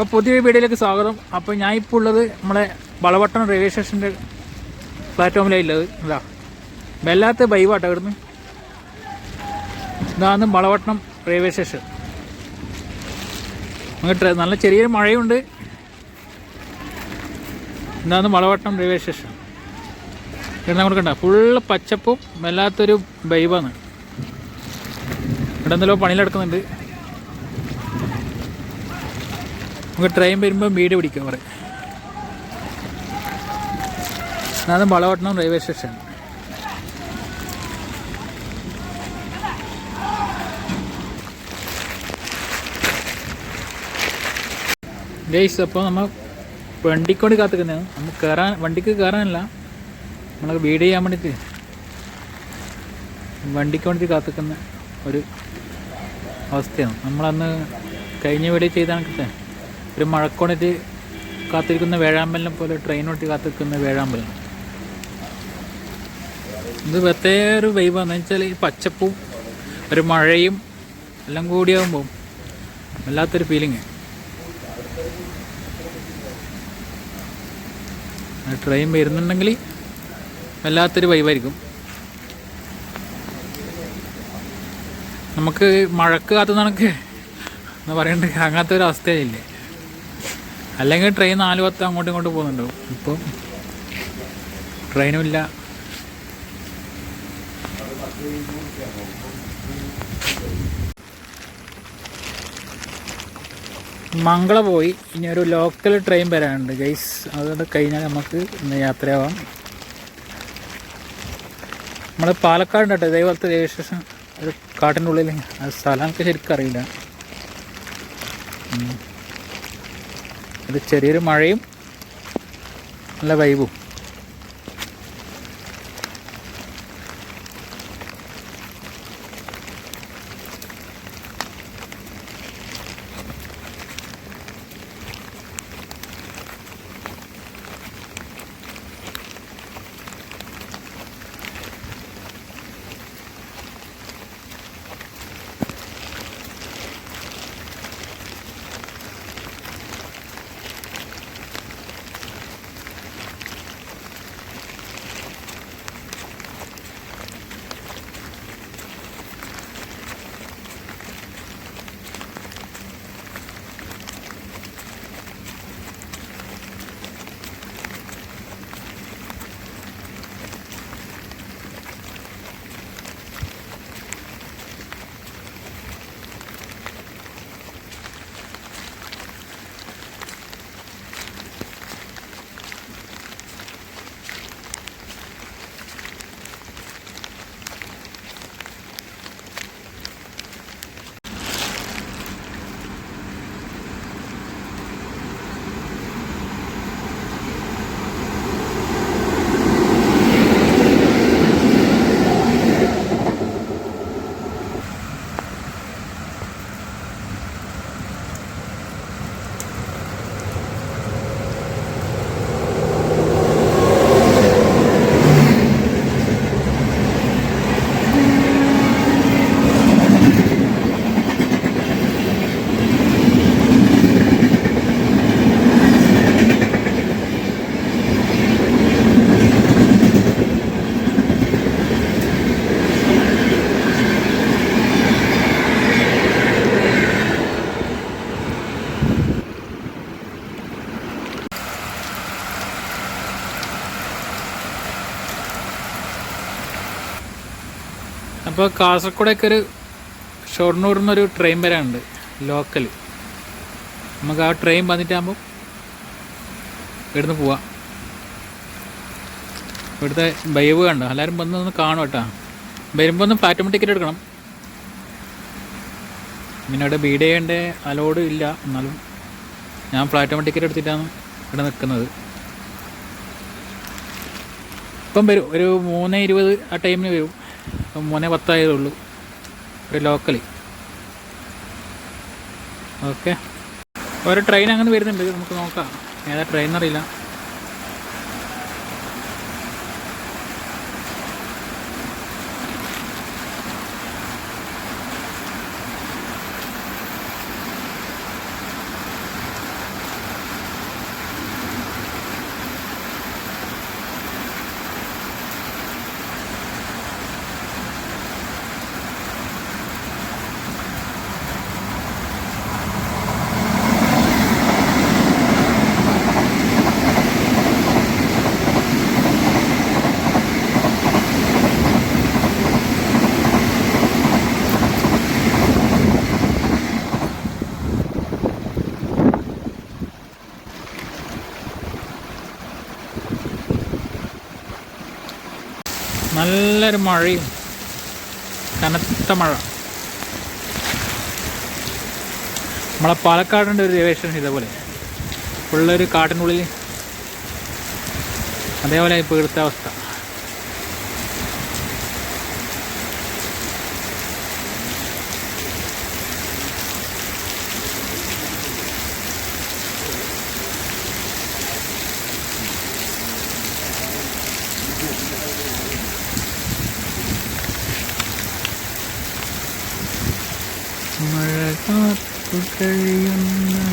അപ്പോൾ പുതിയ വീഡിയോയിലേക്ക് സ്വാഗതം. അപ്പോൾ ഞാൻ ഇപ്പോൾ ഉള്ളത് നമ്മളെ വളവട്ടം റെയിൽവേ സ്റ്റേഷന്റെ പ്ലാറ്റ്ഫോമിലാണ് ഉള്ളത് ഇതാ. വല്ലാത്ത ബൈവാട്ടോ ഇവിടുന്ന്. ഇതാണ് വളവട്ടം റെയിൽവേ സ്റ്റേഷൻ അങ്ങോട്ട് നല്ല ചെറിയൊരു മഴയുണ്ട്. ഇതാണ് വളവട്ടം റെയിൽവേ സ്റ്റേഷൻ ഇവിടെ കൊടുക്കണ്ട ഫുള്ള് പച്ചപ്പും വല്ലാത്തൊരു ബൈവാണ് ഇവിടെ എന്തെല്ലോ പണിയിലെടുക്കുന്നുണ്ട് നമുക്ക് ട്രെയിൻ വരുമ്പോൾ വീട് പിടിക്കും പറയും അത് വളവട്ടണം റെയിൽവേ സ്റ്റേഷൻ ഗൈസ് അപ്പോൾ നമ്മൾ വണ്ടിക്കൊണ്ട് വേണ്ടി കാത്തിക്കുന്നതാണ് നമുക്ക് കയറാൻ വണ്ടിക്ക് കയറാനല്ല നമ്മൾ വീട് ചെയ്യാൻ വേണ്ടിയിട്ട് വണ്ടിക്ക് വേണ്ടി കാത്തിക്കുന്ന ഒരു അവസ്ഥയാണ്. നമ്മളന്ന് കഴിഞ്ഞ വീഡിയോ ചെയ്താണ് കണക്കത്തെ ഒരു മഴക്കോണിട്ട് കാത്തിരിക്കുന്ന വേഴാമ്പലിനെ പോലെ ട്രെയിൻ ഓട്ടി കാത്തിരിക്കുന്ന വേഴാമ്പലം ഇത് പ്രത്യേക ഒരു വൈബാന്ന് വെച്ചാൽ ഈ പച്ചപ്പും ഒരു മഴയും എല്ലാം കൂടിയാകുമ്പോൾ വല്ലാത്തൊരു ഫീലിങ് ട്രെയിൻ വരുന്നുണ്ടെങ്കിൽ വല്ലാത്തൊരു വൈബായിരിക്കും നമുക്ക് മഴക്ക് കാത്തു നടക്ക് എന്ന് പറയണ്ട അങ്ങനത്തെ ഒരു അവസ്ഥയില്ലേ അല്ലെങ്കിൽ ട്രെയിൻ നാല് പത്ത് അങ്ങോട്ടും ഇങ്ങോട്ടും പോകുന്നുണ്ടാവും. ഇപ്പോൾ ട്രെയിനും ഇല്ല. മംഗള പോയി. ഇനി ഒരു ലോക്കൽ ട്രെയിൻ വരാനുണ്ട് ഗൈസ് അതുകൊണ്ട് കഴിഞ്ഞാൽ നമുക്ക് ഇന്ന് യാത്രയാവാം. നമ്മൾ പാലക്കാട് കേട്ടോ. ഇതേപോലത്തെ റെയിൽവേ സ്റ്റേഷൻ ഒരു കാട്ടിന്റെ ഉള്ളിൽ ആ സ്ഥലം ശരിക്കും അറിയില്ല. ഒരു ചെറിയൊരു മഴയും നല്ല വൈബും അപ്പോൾ കാസർഗോഡൊക്കെ ഒരു ഷൊർണൂരിൽ നിന്നൊരു ട്രെയിൻ വരാനുണ്ട് ലോക്കൽ നമുക്ക് ആ ട്രെയിൻ വന്നിട്ടാകുമ്പോൾ ഇവിടുന്ന് പോവാം. ഇവിടുത്തെ ബൈവ് കണ്ടോ? എല്ലാവരും വന്ന് ഒന്ന് കാണും കേട്ടോ. വരുമ്പോൾ ഒന്ന് പ്ലാറ്റ്ഫോം ടിക്കറ്റ് എടുക്കണം. പിന്നെ അവിടെ ബീഡ് ചെയ്യേണ്ട അലോഡ് ഇല്ല. എന്നാലും ഞാൻ പ്ലാറ്റ്ഫോം ടിക്കറ്റ് എടുത്തിട്ടാണ് ഇവിടെ നിൽക്കുന്നത് ഇപ്പം വരും ഒരു മൂന്ന് ഇരുപത് ആ ടൈമിന് വരും. ഇപ്പം മോനെ പത്തായതേ ഉള്ളൂ. ഒരു ലോക്കൽ ഓക്കെ ഒരു ട്രെയിൻ അങ്ങനെ വരുന്നുണ്ട്. നമുക്ക് നോക്കാം. ഏതാ ട്രെയിൻ അറിയില്ല നല്ലൊരു മഴയും കനത്ത മഴ. നമ്മളെ പാലക്കാടിന്റെ ഒരു രവേഷൻ ഇതേപോലെ. ഫുള്ളൊരു കാട്ടിനുള്ളിൽ അതേപോലെ ഇപ്പോൾ ഇവിടുത്തെ അവസ്ഥ മഴ കാത്തു കഴിയുന്ന